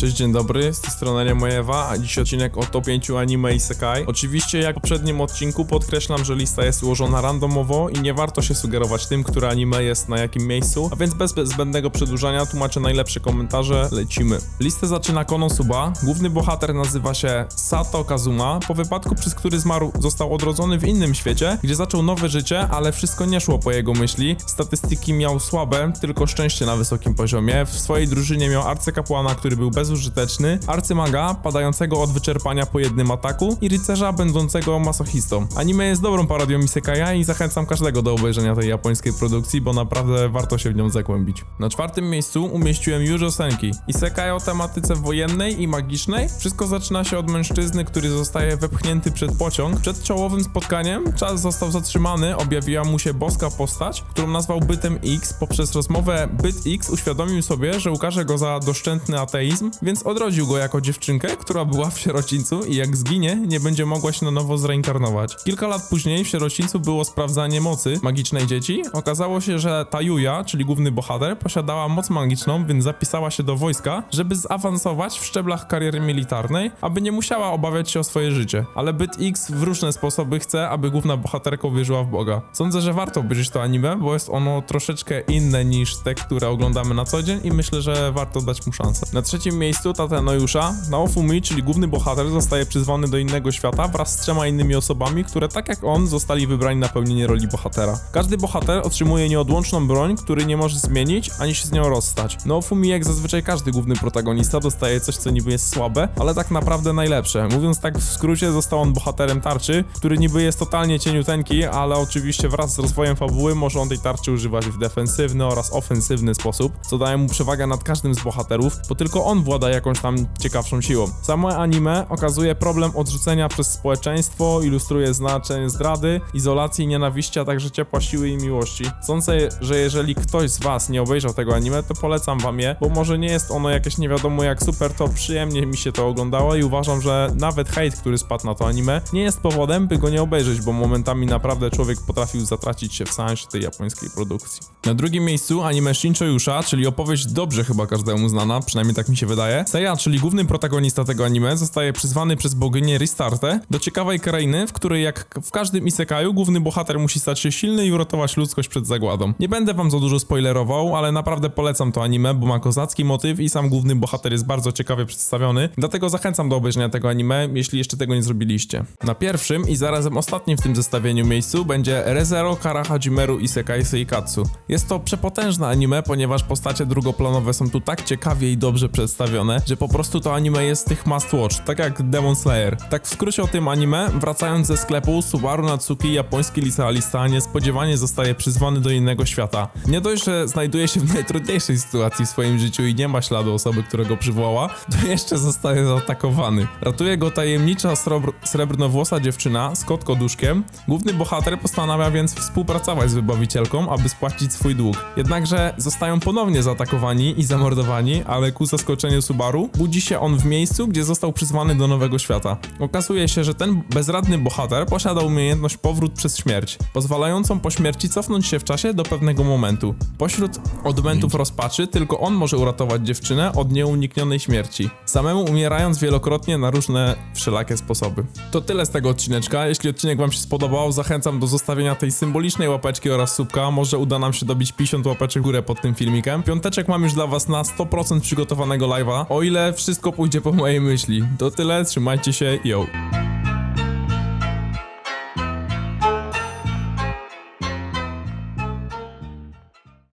Cześć, dzień dobry, z tej strony Remojewa, a dziś odcinek o top 5 anime i sekai. Oczywiście jak w poprzednim odcinku podkreślam, że lista jest ułożona randomowo i nie warto się sugerować tym, które anime jest na jakim miejscu, a więc bez zbędnego przedłużania tłumaczę najlepsze komentarze, lecimy. Listę zaczyna Konosuba, główny bohater nazywa się Sato Kazuma, po wypadku przez który zmarł został odrodzony w innym świecie, gdzie zaczął nowe życie, ale wszystko nie szło po jego myśli, statystyki miał słabe, tylko szczęście na wysokim poziomie, w swojej drużynie miał arcykapłana, który był bezużyteczny, arcymaga padającego od wyczerpania po jednym ataku i rycerza będącego masochistą. Anime jest dobrą parodią Isekaja i zachęcam każdego do obejrzenia tej japońskiej produkcji, bo naprawdę warto się w nią zagłębić. Na czwartym miejscu umieściłem Yujo Senki. Isekaj o tematyce wojennej i magicznej. Wszystko zaczyna się od mężczyzny, który zostaje wepchnięty przed pociąg. Przed czołowym spotkaniem czas został zatrzymany, objawiła mu się boska postać, którą nazwał bytem X. Poprzez rozmowę byt X uświadomił sobie, że ukaże go za doszczętny ateizm, więc odrodził go jako dziewczynkę, która była w sierocińcu i jak zginie, nie będzie mogła się na nowo zreinkarnować. Kilka lat później w sierocińcu było sprawdzanie mocy magicznej dzieci. Okazało się, że ta Yuya, czyli główny bohater, posiadała moc magiczną, więc zapisała się do wojska, żeby zaawansować w szczeblach kariery militarnej, aby nie musiała obawiać się o swoje życie. Ale byt X w różne sposoby chce, aby główna bohaterka uwierzyła w Boga. Sądzę, że warto obejrzeć to anime, bo jest ono troszeczkę inne niż te, które oglądamy na co dzień i myślę, że warto dać mu szansę. Na trzecim miejscu Tate Nojusza, Naofumi, czyli główny bohater, zostaje przyzwany do innego świata wraz z trzema innymi osobami, które tak jak on zostali wybrani na pełnienie roli bohatera. Każdy bohater otrzymuje nieodłączną broń, który nie może zmienić ani się z nią rozstać. Naofumi, jak zazwyczaj każdy główny protagonista, dostaje coś, co niby jest słabe, ale tak naprawdę najlepsze. Mówiąc tak w skrócie, został on bohaterem tarczy, który niby jest totalnie cieniuteńki, ale oczywiście wraz z rozwojem fabuły może on tej tarczy używać w defensywny oraz ofensywny sposób, co daje mu przewagę nad każdym z bohaterów, bo tylko on włada jakąś tam ciekawszą siłą. Samo anime okazuje problem odrzucenia przez społeczeństwo, ilustruje znaczenie zdrady, izolacji, nienawiści, a także ciepła siły i miłości. Sądzę, że jeżeli ktoś z was nie obejrzał tego anime, to polecam wam je, bo może nie jest ono jakieś nie wiadomo jak super, to przyjemnie mi się to oglądało i uważam, że nawet hejt, który spadł na to anime, nie jest powodem, by go nie obejrzeć, bo momentami naprawdę człowiek potrafił zatracić się w sensie tej japońskiej produkcji. Na drugim miejscu anime Shincho Yusha, czyli opowieść dobrze chyba każdemu znana, przynajmniej tak mi się wydaje. Seiya, czyli główny protagonista tego anime, zostaje przyzwany przez boginię Ristarte do ciekawej krainy, w której jak w każdym isekaju główny bohater musi stać się silny i uratować ludzkość przed zagładą. Nie będę wam za dużo spoilerował, ale naprawdę polecam to anime, bo ma kozacki motyw i sam główny bohater jest bardzo ciekawie przedstawiony, dlatego zachęcam do obejrzenia tego anime, jeśli jeszcze tego nie zrobiliście. Na pierwszym i zarazem ostatnim w tym zestawieniu miejscu będzie ReZero Kara Hajimeru Isekai Seikatsu. Jest to przepotężne anime, ponieważ postacie drugoplanowe są tu tak ciekawie i dobrze przedstawione, że po prostu to anime jest tych must watch, tak jak Demon Slayer. Tak w skrócie o tym anime, wracając ze sklepu, Subaru Natsuki, japoński licealista, niespodziewanie zostaje przyzwany do innego świata. Nie dość, że znajduje się w najtrudniejszej sytuacji w swoim życiu i nie ma śladu osoby, która go przywołała, to jeszcze zostaje zaatakowany. Ratuje go tajemnicza srebr srebrnowłosa dziewczyna z kotkoduszkiem. Główny bohater postanawia więc współpracować z wybawicielką, aby spłacić swój dług. Jednakże zostają ponownie zaatakowani i zamordowani, ale ku zaskoczeniu Subaru budzi się on w miejscu, gdzie został przyzwany do nowego świata. Okazuje się, że ten bezradny bohater posiada umiejętność powrót przez śmierć, pozwalającą po śmierci cofnąć się w czasie do pewnego momentu. Pośród odmętów rozpaczy tylko on może uratować dziewczynę od nieuniknionej śmierci, samemu umierając wielokrotnie na różne wszelakie sposoby. To tyle z tego odcineczka. Jeśli odcinek wam się spodobał, zachęcam do zostawienia tej symbolicznej łapeczki oraz subka. Może uda nam się dobić 50 łapeczek w górę pod tym filmikiem. Piąteczek mam już dla was na 100% przygotowanego live'a, o ile wszystko pójdzie po mojej myśli. To tyle, trzymajcie się, yo!